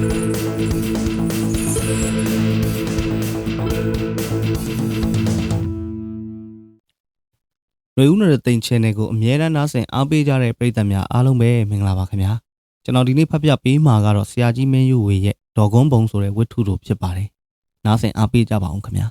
ຫນွေဦးနယ်တဲ့တင် channel ကိုအမြဲတမ်းနှားဆင်အားပေးကြတဲ့ပရိသတ်များအားလုံးပဲမင်္ဂလာပါခင်ဗျာကျွန်တော်ဒီနေ့ဖတ်ပြပေးမှာကတော့ဆရာကြီးမင်းယူဝေရဲ့ဒေါ်ကုန်းပုံဆိုတဲ့ဝတ္ထုတို့ဖြစ်ပါတယ်နှားဆင်အားပေးကြပါအောင်ခင်ဗျာ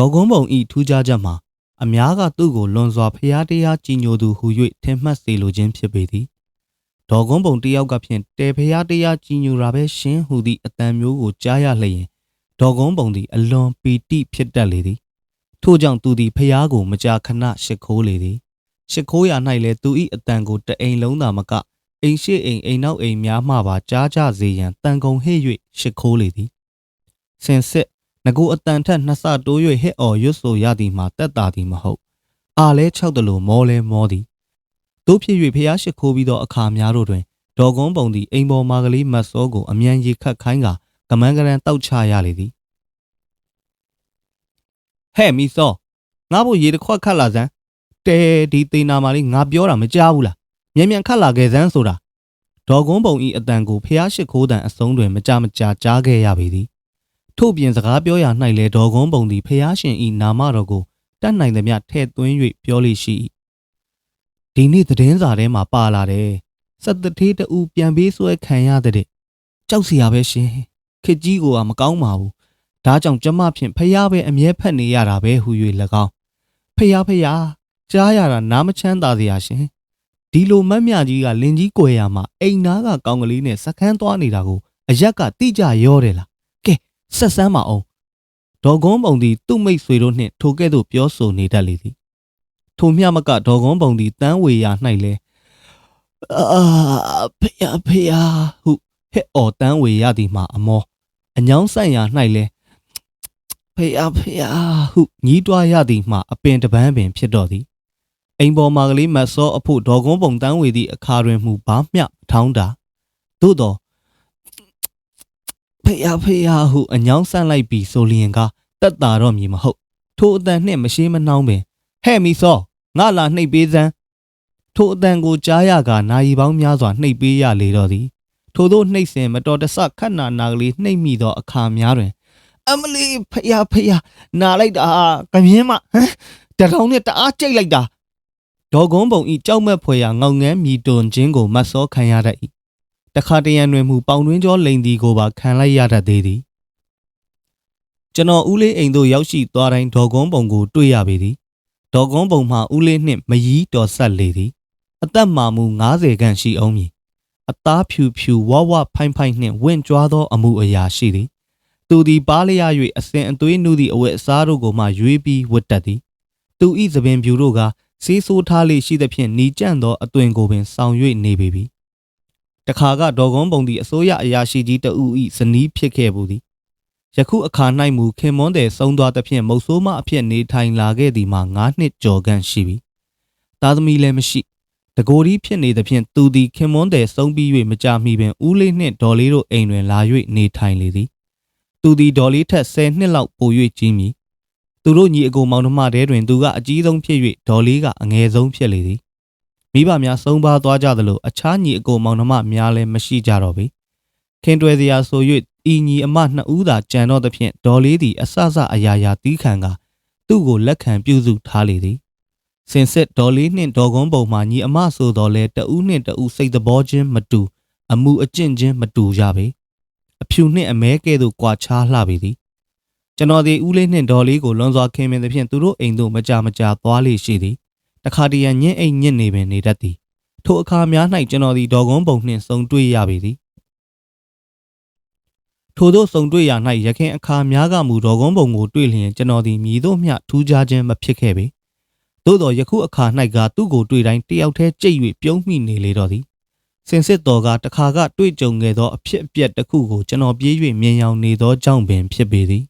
ဒေါ်ကုန်းပုံဤထူးခြားချက်မှာအများကသူ့ကိုလွန်စွာဖျားတရားကြည်ညိုသူဟု၍ထင်မှတ်စေလိုခြင်းဖြစ်ပေသည်ဒေါ်ကုန်းပုံတယောက်ကဖြင့်တေဖျားတရားကြည်ညိုတာပဲရှင်းဟုသည့်အတန်မျိုးကိုကြားရလျင်ဒေါ်ကုန်းပုံသည်အလွန်ပီတိဖြစ်တတ်လေသည်ထို့ကြောင့်သူသည်ဖျားကိုမကြာခဏရှ िख ိုးလေသည်ရှ िख ိုးရ၌လည်းသူ၏အတန်ကိုတအိမ်လုံးသာမကအိမ်ရှိအိမ်အိမ်နောက်အိမ်များမှပါကြားကြစေရန်တန်ကုန်ဟစ်၍ရှ िख ိုးလေသည်စင်စစ် ငကိုအတန်ထက်နှစ်ဆတိုး၍ဟစ်အော်ရွတ်ဆိုရသည်မှာတက်တာသည်မဟုတ်အာလဲ၆တလို့မောလဲမောသည်တို့ဖြစ်၍ဖျားရှိခိုးပြီးသောအခါများတို့တွင်ဒေါ်ကုန်းပုံသည်အိမ်ပေါ်မာကလေးမတ်စောကိုအမြန်ရေခတ်ခိုင်းကကမန်းကရန်တောက်ချရလေသည်ဟဲ့မီစောငါ့ဘို့ရေတစ်ခွက်ခတ်လာစမ်းတဲဒီသေးနာမာလေးငါပြောတာမကြားဘူးလားမြန်မြန်ခတ်လာခဲ့စမ်းဆိုတာဒေါ်ကုန်းပုံဤအတန်ကိုဖျားရှိခိုးတန်အစုံတွင်မကြမကြာကြားခဲ့ရပေသည် ထို့ပြင်စကားပြောရာ၌လဲဒေါ်ကုန်းပုံသည်ဖျားရှင်ဤနာမတော်ကိုတတ်နိုင်သမျှထဲ့သွင်း၍ပြောလိရှိ၏ဒီနေ့သတင်းစာထဲမှာပါလာတယ်စက်တထေးတူပြန်ပေးဆွဲခံရတဲ့ကြောက်စရာပဲရှင်ခစ်ကြီးကိုကမကောင်းပါဘူးဒါကြောင့်ကျမဖြင့်ဖျားပဲအမြဲဖက်နေရတာပဲဟူ၍၎င်းဖျားဖျားကြားရတာနားမချမ်းသာစရာရှင်ဒီလိုမတ်မြကြီးကလင်ကြီးကွယ်ရမှာအိမ်သားကကောင်းကလေးနဲ့စကန်းသွားနေတာကိုအရက်ကတိကြရောတယ်လား ဆက်ဆန်းပါအောင်ဒေါ်ကုန်းပုံသည်သူ့မိတ်ဆွေတို့နှင့်ထိုကဲ့သို့ပြောဆိုနေတတ်လေသည်ထိုမျှမကဒေါ်ကုန်းပုံသည်တန်းဝေရာ၌လဲအာဖေယဖေယဟုဟဲ့အော်တန်းဝေရသည်မှာအမောအညောင်းဆိုင်ရာ၌လဲဖေယဖေယဟုညီးတွားရသည်မှာအပင်တပန်းပင်ဖြစ်တော့သည်အိမ်ပေါ်မှာကလေးမတ်စောအဖို့ဒေါ်ကုန်းပုံတန်းဝေသည့်အခါတွင်မူဘာမျှထောင်းတာသို့တော့ ဖေယဖေယဟုအညောင်းဆန့်လိုက်ပြီးဆိုလျင်ကတက်တာတော့မည်မဟုတ်ထိုအတန်နှင့်မရှိမနှောင်းပင်ဟဲ့မီစောငါလာနှိပ်ပေးစမ်းထိုအတန်ကိုကြားရကနာယီပေါင်းများစွာနှိပ်ပေးရလေတော့သည်ထို့သောနှိပ်စဉ်မတော်တဆခတ်နာနာကလေးနှိပ်မိသောအခါများတွင် အမလီဖေယဖေယနာလိုက်တာကမြင်းမဟမ်တထောင်နဲ့တအားကြိတ်လိုက်တာဒေါ်ကုန်းပုံဤကြောက်မက်ဖွယ်ရာငေါငန်းမြည်တွန်ခြင်းကိုမတ်စောခံရတတ်၏ တခါတရံတွင်မူပေါင်တွင်းကျောလိန်ဒီကိုပါခံလိုက်ရတတ်သေးသည်ကျွန်တော်ဦးလေးအိမ်သို့ရောက်ရှိသွားတိုင်းဒေါ်ကုန်းပုံကိုတွေ့ရပေသည်ဒေါ်ကုန်းပုံမှဦးလေးနှင့်မยีတော်ဆက်လေသည်အသက်မှမူ90ခန့်ရှိအောင်မည်အသားဖြူဖြူဝဝဖိုင်ဖိုင်နှင့်ဝင့်ကြွားသောအမှုအရာရှိသည်သူသည်ပါးလျ၍အစဉ်အသွေးနှုသည့်အဝတ်အစားတို့ကိုမှရွေးပြီးဝတ်တတ်သည်သူ၏သပင်ဖြူတို့ကဆေးဆိုးထားလေရှိသဖြင့်နီကျန့်သောအသွင်ကိုပင်ဆောင်၍နေပေပြီ တခါကဒေါ်ကုန်းပုံသည်အစိုးရအရာရှိကြီးတဦး၏ဇနီးဖြစ်ခဲ့ဘူးသည်ယခုအခါ၌မူခင်မွန်းတဲ့ဆုံးသွားသဖြင့်မုတ်ဆိုးမအဖြစ်နေထိုင်လာခဲ့သည်မှာ9နှစ်ကျော်ခန့်ရှိပြီသားသမီးလည်းမရှိတကိုယ်ဒီဖြစ်နေသဖြင့်သူသည်ခင်မွန်းတဲ့ဆုံးပြီး၍မကြမီပင်ဦးလေးနှင့်ဒေါ်လေးတို့အိမ်တွင်လာ၍နေထိုင်လေသည်သူသည်ဒေါ်လေးထက်10နှစ်လောက်ပို၍ကြီးမည်သူတို့ညီအကိုမောင်နှမတဲတွင်သူကအကြီးဆုံးဖြစ်၍ဒေါ်လေးကအငယ်ဆုံးဖြစ်လေသည် မိဘများဆုံးပါသွားကြသလိုအခြားညီအကိုမောင်နှမများလည်းမရှိကြတော့ပေခင်တွယ်စရာဆို၍ဤညီအမနှစ်ဦးသာကြံတော့သဖြင့်ဒေါ်လေးသည်အဆအဆအယာယာတီးခံကသူ့ကိုလက်ခံပြုစုထားလေသည်စင်စစ်ဒေါ်လေးနှင့်ဒေါ်ကုန်းပုံမှညီအမဆိုတော်လဲတဦးနှင့်တဦးစိတ်သဘောချင်းမတူ အမှုအကျင့်ချင်းမတူကြပေအဖြူနှင့်အမဲကဲ့သို့ကွာခြားလှပေသည်ကျွန်တော်ဒီဦးလေးနှင့်ဒေါ်လေးကိုလွန်စွာခင်မင်သဖြင့်သူတို့အိမ်သို့မကြမကြာသွားလေရှိသည် တခါတရံညင်းအိမ်ညစ်နေပင်နေတတ်သည်ထိုအခါများ၌ကျွန်တော်သည်ဒေါ်ကုန်းပုံနှင့်ဆုံတွေ့ရပေသည်ထို့သောဆုံတွေ့ရာ၌ရခင်အခါများကမူဒေါ်ကုန်းပုံကိုတွေ့လျင်ကျွန်တော်သည်မြည်သို့မျှထူးခြားခြင်းမဖြစ်ခဲ့ပေသို့သောယခုအခါ၌ကသူ့ကိုတွေ့တိုင်းတယောက်တည်းကြိတ်၍ပြုံးမိနေလေတော့သည်စင်စစ်တော်ကတခါကတွေ့ကြုံခဲ့သောအဖြစ်အပျက်တစ်ခုကိုကျွန်တော်ပြေး၍မြင်ရောက်နေသောကြောင့်ပင်ဖြစ်ပေသည်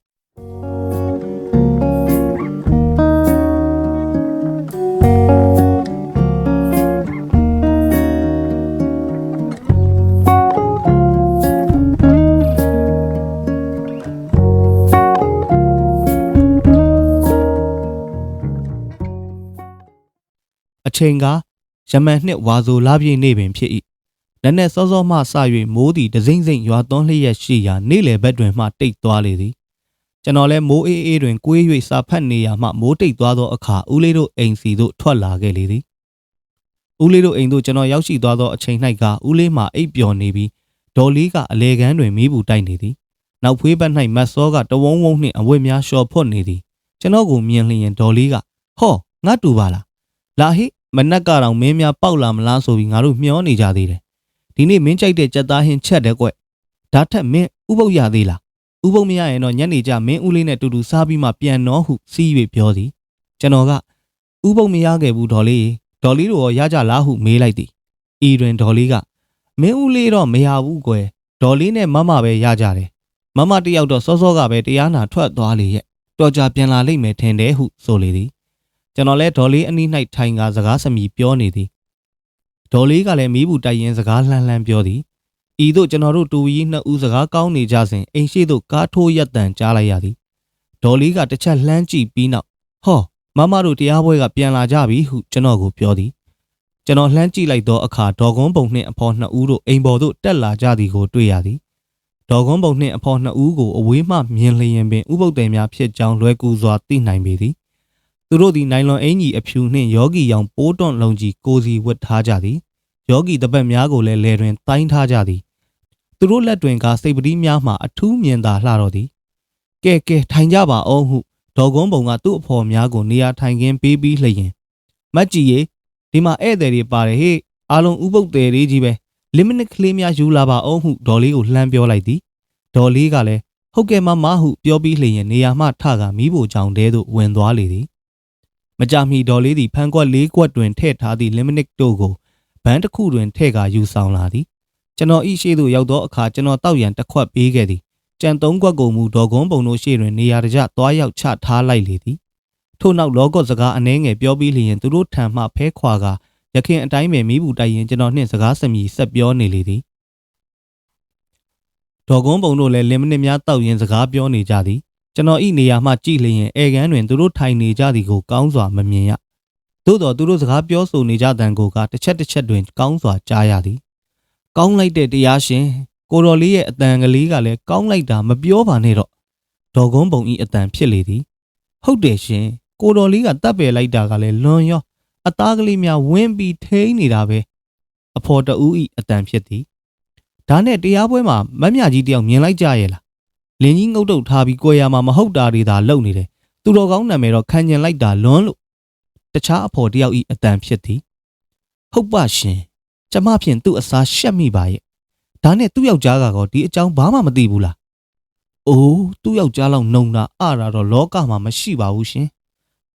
အချိန်ကယမန်နှစ်ဝါဆိုလပြည့်နေ့ပင်ဖြစ်၏နက်နက်စောစောမှစ၍မိုးသည်တစိမ့်စိမ့်ရွာသွန်းလျက်ရှိရာနေ့လယ်ဘက်တွင်မှတိတ်သွားလေသည်ကျွန်တော်လည်းမိုးအေးအေးတွင်ကိုး၍စာဖတ်နေရမှမိုးတိတ်သွားသောအခါဦးလေးတို့အိမ်စီသို့ထွက်လာခဲ့လေသည်ဦးလေးတို့အိမ်သို့ကျွန်တော်ရောက်ရှိသွားသောအချိန်၌ကဦးလေးမှအိပ်ပျော်နေပြီးဒေါ်လေးကအလေကန်းတွင်မီးဘူးတိုက်နေသည်နောက်ဖွေးဘက်၌မတ်စောကတဝုံဝုံနှင့်အဝတ်များလျှော်ဖွတ်နေသည်ကျွန်တော်ကိုမြင်လျင်ဒေါ်လေးကဟောငါတူပါလားလာဟိ မနက်ကတော့မင်းများပေါက်လာမလားဆိုပြီးငါတို့မျောနေကြသေးတယ်ဒီနေ့မင်းကြိုက်တဲ့ကြက်သားဟင်းချက်တဲ့ကွဒါထက်မင်းဥပုပ်ရသေးလားဥပုပ်မရရင်တော့ညနေကျမင်းဦးလေးနဲ့တူတူစားပြီးမှပြန်တော့ဟုစီး၍ပြောသည်ကျွန်တော်ကဥပုပ်မရခဲ့ဘူးဒေါ်လေးဒေါ်လေးတို့ရောရကြလားဟုမေးလိုက်သည်ဤတွင်ဒေါ်လေးကမင်းဦးလေးတော့မရဘူးကွယ်ဒေါ်လေးနဲ့မမပဲရကြတယ်မမတယောက်တော့စောစောကပဲတရားနာထွက်သွားလေရဲ့တော်ကြပြန်လာလိမ့်မယ်ထင်တယ်ဟုဆိုလေသည် ကျွန်တော်လဲဒေါ်လေးအနီး၌ထိုင်ကစကားစမြည်ပြောနေသည်ဒေါ်လေးကလည်းမီးဘူးတိုက်ရင်စကားလှမ်းလှမ်းပြောသည်ဤသို့ကျွန်တော်တို့တူကြီးနှစ်ဦးစကားကောင်းနေကြစဉ်အိမ်ရှိသို့ကားထိုးရက်တန်ကြားလိုက်ရသည်ဒေါ်လေးကတစ်ချက်လှမ်းကြည့်ပြီးနောက်ဟောမမတို့တရားပွဲကပြန်လာကြပြီဟုကျွန်တော်ကိုပြောသည်ကျွန်တော်လှမ်းကြည့်လိုက်သောအခါဒေါ်ကွန်းပုံနှင့်အဖော်နှစ်ဦးတို့အိမ်ပေါ်သို့တက်လာကြသည်ကိုတွေ့ရသည်ဒေါ်ကွန်းပုံနှင့်အဖော်နှစ်ဦးကိုအဝေးမှမြင်လျင်ပင်ဥပုပ်တယ်များဖြစ်ကြောင်းလွယ်ကူစွာသိနိုင်ပေသည် သူတို့သည်နိုင်လွန်အင်ကြီးအဖြူနှင့်ယောဂီရောင်ပိုးတွန့်လုံးကြီးကိုစီဝတ်ထားကြသည်ယောဂီတပတ်များကိုလည်းလဲတွင်တိုင်းထားကြသည်သူတို့လက်တွင်ကစိတ်ပတိများမှအထူးမြင်သာလှတော့သည်ကဲကဲထိုင်ကြပါအောင်ဟုဒေါ်ကွန်းပုံကသူ့အဖော်များကိုနေရာထိုင်ခင်းပေးပြီးလျင်မတ်ကြီးရေဒီမှာဧည့်သည်တွေပါတယ်ဟေ့အားလုံးဥပုပ်တယ်လေးကြီးပဲ limit ကလေးများယူလာပါအောင်ဟုဒေါ်လေးကိုလှမ်းပြောလိုက်သည်ဒေါ်လေးကလည်းဟုတ်ကဲ့မမဟုပြောပြီးလျင်နေရာမှထကမိဖို့ကြောင့်တဲသို့ဝင်သွားလေသည် မကြမီဒေါ်လေးသည်ဖန်ကွက်လေးကွက်တွင်ထည့်ထားသည့် limit တို့ကိုဘန်းတစ်ခုတွင်ထည့်ကာယူဆောင်လာသည်ကျွန်တော်ဤရှိသို့ရောက်သောအခါကျွန်တော်တောက်ရန်တစ်ခွက်ပေးခဲ့သည်ကြံသုံးခွက်ကိုမူဒေါ်ကွန်းပုံတို့ရှေ့တွင်နေရာတကျသွားရောက်ချထားလိုက်လေသည်ထို့နောက်လောကော့စကားအနှဲငယ်ပြောပြီးလျင်သူတို့ထံမှဖဲခွာကာရခင်အတိုင်းပဲမိဘူးတိုက်ရင်ကျွန်တော်နှင့်စကားစမြည်ဆက်ပြောနေလေသည်ဒေါ်ကွန်းပုံတို့လည်းလင်မနစ်များတောက်ရင်စကားပြောနေကြသည် ကျွန်တော်ဤနေရာမှကြည့်လျင်ဧကန်တွင်သူတို့ထိုင်နေကြသည်ကိုကောင်းစွာမမြင်ရသို့တော်သူတို့စကားပြောဆိုနေကြတန်ကိုကတစ်ချက်တစ်ချက်တွင်ကောင်းစွာကြားရသည်ကောင်းလိုက်တဲ့တရားရှင်ကိုတော်လေးရဲ့အတန်ကလေးကလည်းကောင်းလိုက်တာမပြောပါနဲ့တော့ဒေါ်ကွန်းပုံဤအတန်ဖြစ်လေသည်ဟုတ်တယ်ရှင်ကိုတော်လေးကတတ်ပယ်လိုက်တာကလည်းလွန်ရောအသားကလေးများဝင်းပြီးထိန်းနေတာပဲအဖော်တူဤအတန်ဖြစ်သည်ဒါနဲ့တရားပွဲမှာမတ်မြကြီးတယောက်မြင်လိုက်ကြရဲ့လား လင်းကြီးငုတ်တုတ်ထားပြီးကိုရမှာမဟုတ်တာတွေသာလုပ်နေတယ်သူတော်ကောင်းနာမည်တော့ခံကျင်လိုက်တာလွန်းလို့တခြားအဖော်တယောက်ဤအတန်ဖြစ်သည်ဟုတ်ပါရှင်ကျမဖြင့်သူ့အစားရှက်မိပါရဲ့ဒါနဲ့သူ့ယောက်ျားကတော့ဒီအကြောင်းဘာမှမသိဘူးလားအိုးသူ့ယောက်ျားလောက်နှုံတာအတာတော့လောကမှာမရှိပါဘူးရှင်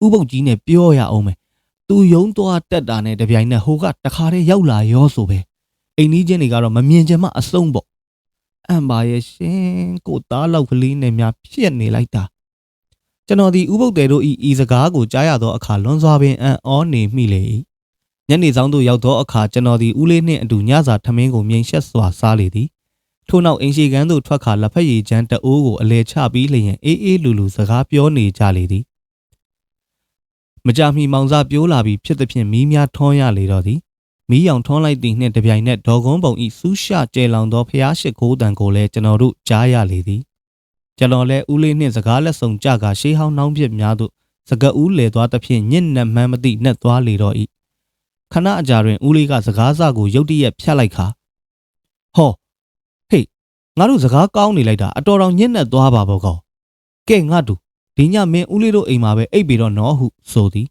ဥပုပ်ကြီးနဲ့ပြောရအောင်မယ်သူယုံသွားတက်တာနဲ့တပြိုင်နက်ဟိုကတခါတည်းရောက်လာရောဆိုပဲအိမ်ကြီးချင်းတွေကတော့မမြင်ချင်မှအဆုံးပေါ့ အံပါရဲ့ရှင်ကိုသားလောက်ကလေးနဲ့များဖြစ်နေလိုက်တာကျွန်တော်ဒီဥပုပ်တယ်တို့ဤဤစကားကိုကြားရသောအခါလွန်စွာပင်အံ့ဩနေမိလေ၏ညနေဆောင်သို့ရောက်သောအခါကျွန်တော်ဒီဦးလေးနှင့်အတူညစာထမင်းကိုမြိန်ရှက်စွာစားလေသည်ထို့နောက်အင်ရှိကန်းသို့ထွက်ခါလက်ဖက်ရည်ချမ်းတအိုးကိုအလဲချပြီးလျင်အေးအေးလူလူစကားပြောနေကြလေသည်မကြမီမောင်စားပြိုးလာပြီးဖြစ်သဖြင့်မီးများထွန်းရလေတော့သည် မီးရောင်ထွန်းလိုက်သည့်နှင့်တပြိုင်နက်ဒေါ်ကုန်းပုံဤစူးရှကျဲလောင်သောဖျားရှိခိုးတံကိုလည်းကျွန်တော်တို့ကြားရလေသည်ကျွန်တော်လည်းဦးလေးနှင့်စကားလက်ဆောင်ကြကာရှေးဟောင်းနှောင်းပြစ်များသို့စကဦးလေသွားသဖြင့်ညစ်နက်မှန်းမသိနှက်သွားလေတော့၏ခဏအကြာတွင်ဦးလေးကစကားစကိုရုတ်တရက်ဖြတ်လိုက်ခါဟောဟေးငါတို့စကားကောင်းနေလိုက်တာအတော်တော်ညစ်နက်သွားပါဘောကောကဲငါတို့ဒီညမင်းဦးလေးတို့အိမ်မှာပဲအိပ်ပြီတော့နော်ဟုဆိုသည်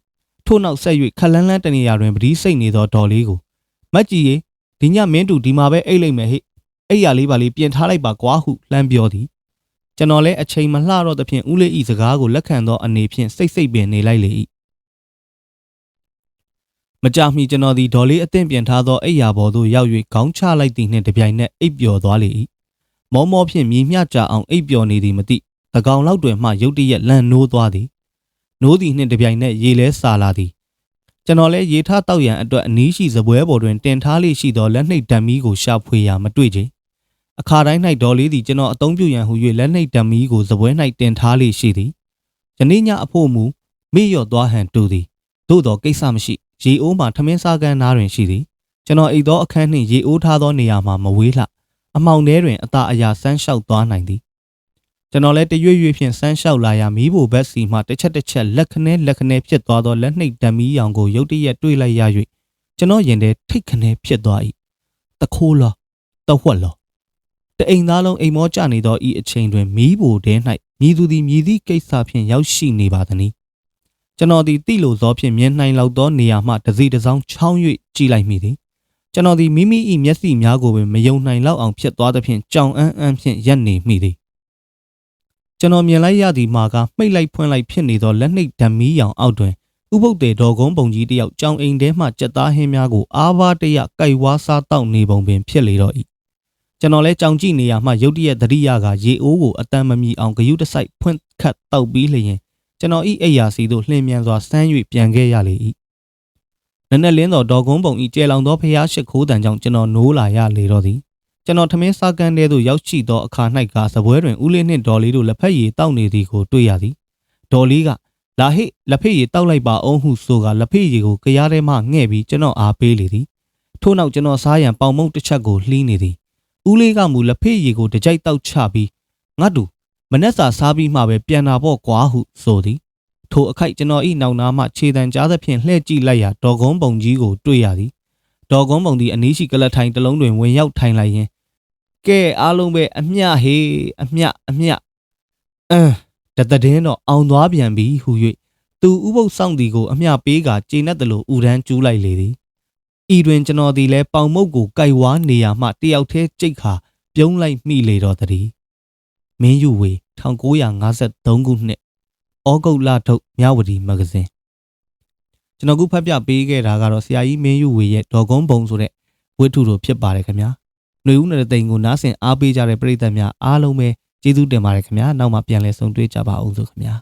ထို့နောက်ဆက်၍ခလန်းလန်းတနေရာတွင်ပတိစိတ်နေသောဒေါ်လေးကို မက်ကြီးရေဒီညမင်းတူဒီမှာပဲအိပ်လိုက်မယ်ဟိအိပ်ရလေးပါလေးပြင်ထားလိုက်ပါကွာဟုလှမ်းပြောသည်ကျွန်တော်လည်းအချိန်မလှတော့သဖြင့်ဦးလေးဤစကားကိုလက်ခံသောအနေဖြင့်စိတ်စိတ်ပင်နေလိုက်လေ၏မကြမီကျွန်တော်သည်ဒေါ်လေးအသင့်ပြင်ထားသောအိပ်ယာပေါ်သို့ရောက်၍ခေါင်းချလိုက်သည်နှင့်တပြိုင်နက်အိပ်ပျော်သွားလေ၏မောမောဖြင့်မြည်မျှကြအောင်အိပ်ပျော်နေသည်မသိ၎င်းလောက်တွင်မှရုတ်တရက်လန့်နိုးသွားသည်နိုးသည်နှင့်တပြိုင်နက်ရေလဲစာလာသည် ကျွန်တော်လည်းရေထားတောက်ရန်အတွက်အနီးရှိစပွဲပေါ်တွင်တင်ထားလေးရှိသောလက်နှိပ်ဓာတ်မီးကိုရှာဖွေရာမတွေ့ချေအခါတိုင်း၌ဒေါ်လေးသည်ကျွန်တော်အသုံးပြုရန်ဟူ၍လက်နှိပ်ဓာတ်မီးကိုစပွဲ၌တင်ထားလေးရှိသည်ယနေ့ညအဖို့မူမေ့လျော့သွားဟန်တူသည်သို့တော်ကိစ္စမရှိရေအိုးမှထမင်းစားကန်းနားတွင်ရှိသည်ကျွန်တော်အိတ်သောအခန်းနှင့်ရေအိုးထားသောနေရာမှာမဝေးလှအမောင်ထဲတွင်အသာအရာဆန်းလျှောက်သွားနိုင်သည် ကျွန်တော်လည်းတရွေ့ရွေ့ဖြင့်ဆန်းလျှောက်လာရာမီးဖိုဘက်စီမှတစ်ချက်တစ်ချက်လက်ခနဲလက်ခနဲဖြစ်သွားသောလက်နှိပ်ဓမီရောင်ကိုရုတ်တရက်တွေးလိုက်ရ၍ကျွန်တော်ရင်ထဲထိတ်ခနဲဖြစ်သွား၏တခိုးလောတဝက်လောတအိမ်သားလုံးအိမ်မောကျနေသောဤအချိန်တွင်မီးဖိုထဲ၌မြည်သူသည်မြည်သည့်ကိစ္စဖြင့်ရောက်ရှိနေပါသည်။ကျွန်တော်သည်တိလိုသောဖြင့်မြင်နိုင်လောက်သောနေရာမှတစ်စီတစ်စောင်းချောင်း၍ကြည့်လိုက်မိသည်။ကျွန်တော်သည်မိမိ၏မျက်စိများကိုပင်မယုံနိုင်လောက်အောင်ဖြစ်သွားသဖြင့်ကြောင်အန်းအန်းဖြင့်ရက်နေမိသည်။ ကျွန်တော်မြင်လိုက်ရသည်မှာကမှိတ်လိုက်ဖွင့်လိုက်ဖြစ်နေသောလက်နှိပ်ဓမီရောင်အောက်တွင်ဥပုပ်တေတော်ကုန်းပုံကြီးတယောက်ကြောင်အိမ်ထဲမှကြက်သားဟင်းများကိုအားပါတရကြိုက်ဝါးစားတောက်နေပုံပင်ဖြစ်လေတော့၏ကျွန်တော်လဲကြောင်ကြည့်နေရမှရုတ်တရက်သတိရကရေအိုးကိုအတန်မမီအောင်ဂယုတစိုက်ဖွင့်ခတ်တောက်ပြီးလျင်ကျွန်တော်ဤအိယာစီသို့လှင်မြန်စွာဆန်း၍ပြန်ခဲ့ရလေ၏နက်နက်လင်းသောဒေါ်ကုန်းပုံဤကျဲလောင်သောဖျားရှိခိုးတန်ကြောင့်ကျွန်တော်နိုးလာရလေတော့သည် ကျွန်တော်ထမင်းစားကန်းထဲသို့ရောက်ရှိသောအခါ၌ကစပွဲတွင်ဦးလေးနှင့်ဒေါ်လေးတို့လက်ဖက်ရည်တောက်နေသည်ကိုတွေ့ရသည်ဒေါ်လေးကလာဟိလက်ဖက်ရည်တောက်လိုက်ပါအောင်ဟုဆိုကလက်ဖက်ရည်ကိုကြရားထဲမှငှဲ့ပြီးကျွန်တော်အားပေးလေသည်ထို့နောက်ကျွန်တော်စားရန်ပေါင်မုတ်တစ်ချက်ကိုလှီးနေသည်ဦးလေးကမူလက်ဖက်ရည်ကိုတကြိုက်တောက်ချပြီးငါတူမနှက်စာစားပြီးမှပဲပြန်လာပေါ့ကွာဟုဆိုသည်ထိုအခိုက်ကျွန်တော်ဤနောက်နားမှခြေတံကြားသဖြင့်လှည့်ကြည့်လိုက်ရာဒေါ်ကုန်းပုံကြီးကိုတွေ့ရသည်ဒေါ်ကုန်းပုံသည်အနီးရှိကလထိုင်တစ်လုံးတွင်ဝင်ရောက်ထိုင်လိုက်ရင် ကဲအားလုံးပဲအမျှဟေးအမျှအမျှအမ်တသက်င်းတော့အောင်သွားပြန်ပြီဟု၍သူဥပုပ်ဆောင်သည်ကိုအမျှပေးကကျေနပ်တယ်လို့ဥဒန်းကျူးလိုက်လေသည်ဤတွင်ကျွန်တော်သည်လည်းပေါင်မုတ်ကိုကြိုက်ဝါနေရမှတယောက်တည်းကြိတ်ခါပြုံးလိုက်မိလေတော့သည်မင်းယူဝေ1953ခုနှစ်ဩဂုတ်လထုတ်မြဝတီမဂ္ဂဇင်းကျွန်တော်ခုဖတ်ပြပေးခဲ့တာကတော့ဆရာကြီးမင်းယူဝေရဲ့ဒေါ်ကုန်းဘုံဆိုတဲ့ဝိထုတို့ဖြစ်ပါတယ်ခင်ဗျာ ຫນွေဦးနယ်တိန်ကိုနားဆင်အားပေးကြတဲ့ပရိသတ်များအားလုံးပဲကျေးဇူးတင်ပါတယ်ခင်ဗျာနောက်မှပြန်လည်ဆုံတွေ့ကြပါအောင်စို့ခင်ဗျာ